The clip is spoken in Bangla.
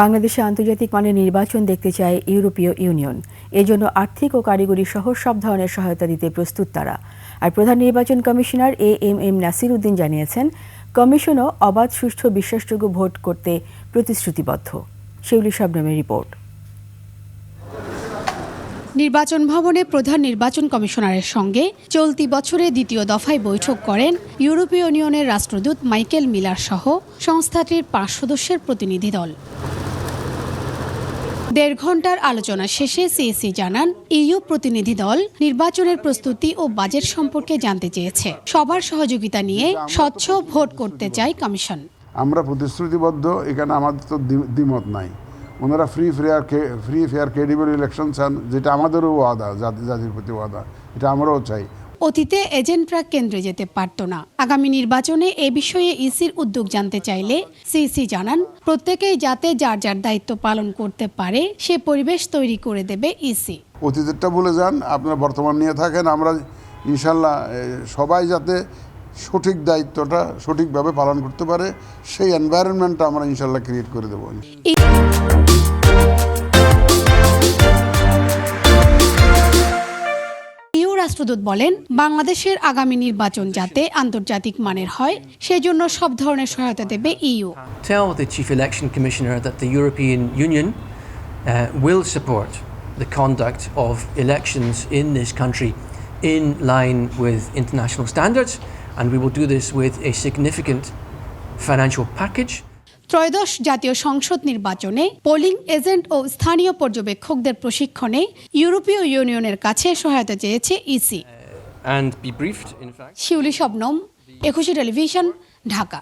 বাংলাদেশে আন্তর্জাতিক মানের নির্বাচন দেখতে চায় ইউরোপীয় ইউনিয়ন। এজন্য আর্থিক ও কারিগরি সহ সব ধরনের সহায়তা দিতে প্রস্তুত তারা। আর প্রধান নির্বাচন commissioner A M M Nasir Uddin জানিয়েছেন, কমিশনও অবাধ, সুষ্ঠু, বিশ্বাসযোগ্য ভোট করতে প্রতিশ্রুতিবদ্ধ। শিউলি শবনমের রিপোর্ট। নির্বাচন ভবনে প্রধান নির্বাচন কমিশনারের সঙ্গে চলতি বছরে দ্বিতীয় দফায় বৈঠক করেন ইউরোপীয় ইউনিয়নের রাষ্ট্রদূত মাইকেল মিলার সহ সংস্থাটির পাঁচ সদস্যের প্রতিনিধি দল। দেড় ঘণ্টার আলোচনা শেষে সিএসি জানান, ইইউ প্রতিনিধি দল নির্বাচনের প্রস্তুতি ও বাজেট সম্পর্কে জানতে চেয়েছে। সবার সহযোগিতা নিয়ে স্বচ্ছ ভোট করতে চায় কমিশন। আমরা প্রতিশ্রুতিবদ্ধ, এখানে আমাদের তো দ্বিমত নাই। ওনারা free fair free fair credible election চান, যেটা আমাদেরও ওয়াদা, জাতি, জাতির প্রতি ওয়াদা, এটা আমরাও চাই। অতীতে এজেন্টরা কেন্দ্রে যেতে পারত না। আগামী নির্বাচনে এ বিষয়ে ইসির উদ্যোগ জানতে চাইলে সিসি জানান প্রত্যেকেই যাতে যার যার দায়িত্ব পালন করতে পারে সে পরিবেশ তৈরি করে দেবে ইসি। অতীতেরটা বলে যান আপনারা বর্তমান নিয়ে থাকেন আমরা ইনশাল্লাহ সবাই যাতে সঠিক দায়িত্বটা সঠিকভাবে পালন করতে পারে সেই এনভায়রনমেন্টটা আমরা ইনশাল্লাহ ক্রিয়েট করে দেবো। রাষ্ট্রদূত বলেন বাংলাদেশের আগামী নির্বাচন যাতে আন্তর্জাতিক মানের হয় সেজন্য সব ধরনের সহায়তা দেবে EU tell the Chief Election Commissioner that the European Union uh, will support the conduct of elections in this country in line with international standards, and we will do this with a significant financial package. ত্রয়োদশ জাতীয় সংসদ নির্বাচনে পোলিং এজেন্ট ও স্থানীয় পর্যবেক্ষকদের প্রশিক্ষণে ইউরোপীয় ইউনিয়নের কাছে সহায়তা চেয়েছে ইসি। শিউলি শবনম একুশে টেলিভিশন ঢাকা।